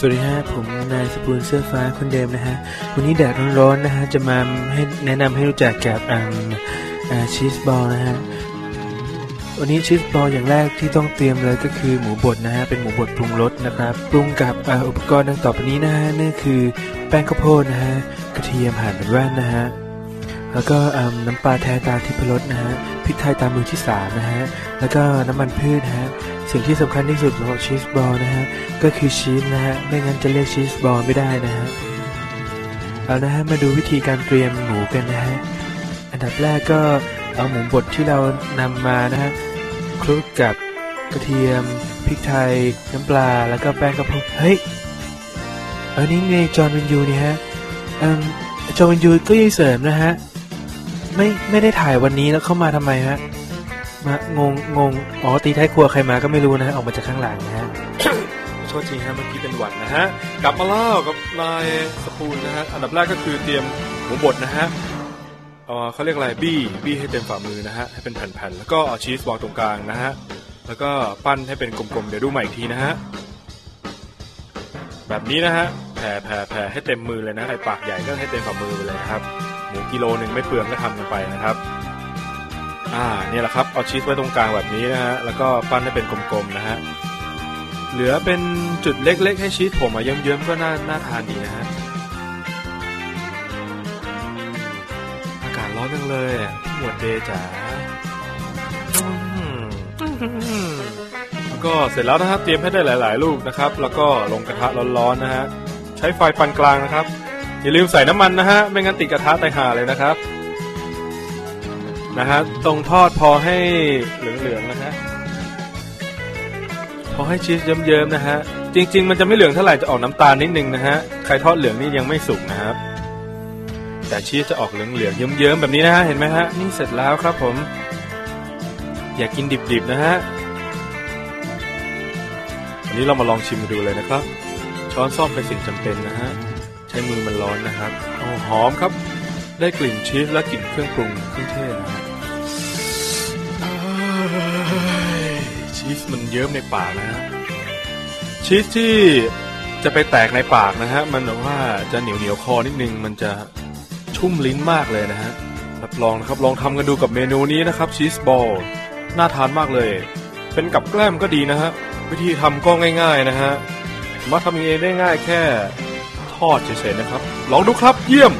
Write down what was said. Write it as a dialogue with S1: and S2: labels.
S1: สวัสดีฮะผมนายสปูนเสื้อฟ้าคนเดิมนะฮะ วันนี้แดดร้อนๆนะฮะ จะมาให้แนะนำให้รู้จักกับอ่าชีสบอลนะฮะ วันนี้ชีสบอลอย่างแรกที่ต้องเตรียมเลยก็คือหมูบดนะฮะ เป็นหมูบดปรุงรสนะครับ ปรุงกับออุปกรณ์ดังต่อไปนี้นะฮะนั่นคือแป้งข้าวโพดนะฮะ กระเทียมหั่นเป็นแว่นนะฮะ แล้วก็น้ำปลาแท้ตาทิพรสนะฮะ พริกไทยตามมือที่สามนะฮะ แล้วก็น้ำมันพืชนะฮะ สิ่งที่สำคัญที่สุดของชีสบอลนะฮะ ก็คือชีสนะฮะ ไม่งั้นจะเรียกชีสบอลไม่ได้นะฮะ เอานะฮะ มาดูวิธีการเตรียมหมูกันนะฮะ อันดับแรกก็เอาหมูบดที่เรานำมานะฮะคลุกกับกระเทียมพริกไทย น้ำปลาแล้วก็แป้งข้าวโพดเฮ้ยออนี่ไงจอห์นวินยูนี่ฮะอจอห์นวินยูก็ยังเสริมนะฮะไม่ไม่ได้ถ่ายวันนี้แล้วเข้ามาทำไมฮะ มางงงงอ๋อตีท้ายครัวใครมาก็ไม่รู้นะฮะออกมาจากข้างหลังนะฮะ
S2: โทษทีฮะเมื่อกี้เป็นหวัดนะฮะกลับมาเล่ากับนายสปูนนะฮะอันดับแรกก็คือเตรียมหมูบดนะฮะเออเขาเรียกอะไรบี้บี้ให้เต็มฝ่ามือนะฮะให้เป็นแผ่นๆแล้วก็เอาชีสวางตรงกลางนะฮะแล้วก็ปั้นให้เป็นกลมๆเดี๋ยวดูใหม่อีกทีนะฮะแบบนี้นะฮะแผ่แผ่แผ่ให้เต็มมือเลยนะใครปากใหญ่ก็ให้เต็มฝ่ามือไปเลยนะครับหมูกิโลหนึ่งไม่เปลืองก็ทำกันไปนะครับ อ่าเนี่ยแหละครับเอาชีสไว้ตรงกลางแบบนี้นะฮะแล้วก็ปั้นให้เป็นกลมๆนะฮะเหลือเป็นจุดเล็กๆ ให้ชีสผมมาเยิ้มๆก็น่าน่าทานดีนะฮะอากาศร้อนจังเลยที่หมวดเดย์จ๋าแล้วก็เสร็จแล้วนะครับเตรียมให้ได้หลาย ๆ ลูกนะครับ แล้วก็ลงกระทะร้อนๆนะฮะใช้ไฟปานกลางนะครับอย่าลืมใส่น้ำมันนะฮะไม่งั้นติดกระทะไตายห่าเลยนะครับ นะฮะตรงทอดพอให้เหลืองๆนะฮะพอให้ชีสเยิ้มๆนะฮะจริง ๆ มันจะไม่เหลืองเท่าไหร่จะออกน้ำตาลนิดนึงนะฮะใครทอดเหลืองนี่ยังไม่สุกนะครับ แต่ชีสจะออกเหลืองๆเยิ้มๆแบบนี้นะฮะเห็นไหมฮะนี่เสร็จแล้วครับผม อยากกินดิบๆนะฮะอันนี้เรามาลองชิมดูเลยนะครับ ช้อนซ่อมเป็นสิ่งจำเป็นนะฮะใช้มือมันร้อนนะครับโอ้หอมครับ ได้กลิ่นชีสและกลิ่นเครื่องปรุงเครื่องเทศนะฮะเมันเยิ้มในปากนะฮะชีสที่จะไปแตกในปากนะฮะมันแบบว่าจะเหนียวเหนียวคอนิดนึงมันจะชุ่มลิ้นมากเลยนะฮะรับรองนะครับลองทำกันดูกับเมนูนี้นะครับชีสบอลน่าทานมากเลย เป็นกับแกล้มก็ดีนะฮะวิธีทำก็ง่าย ๆนะฮะมาทำเองได้ง่ายแค่ทอดเฉยๆนะครับ ลองดูครับเยี่ยม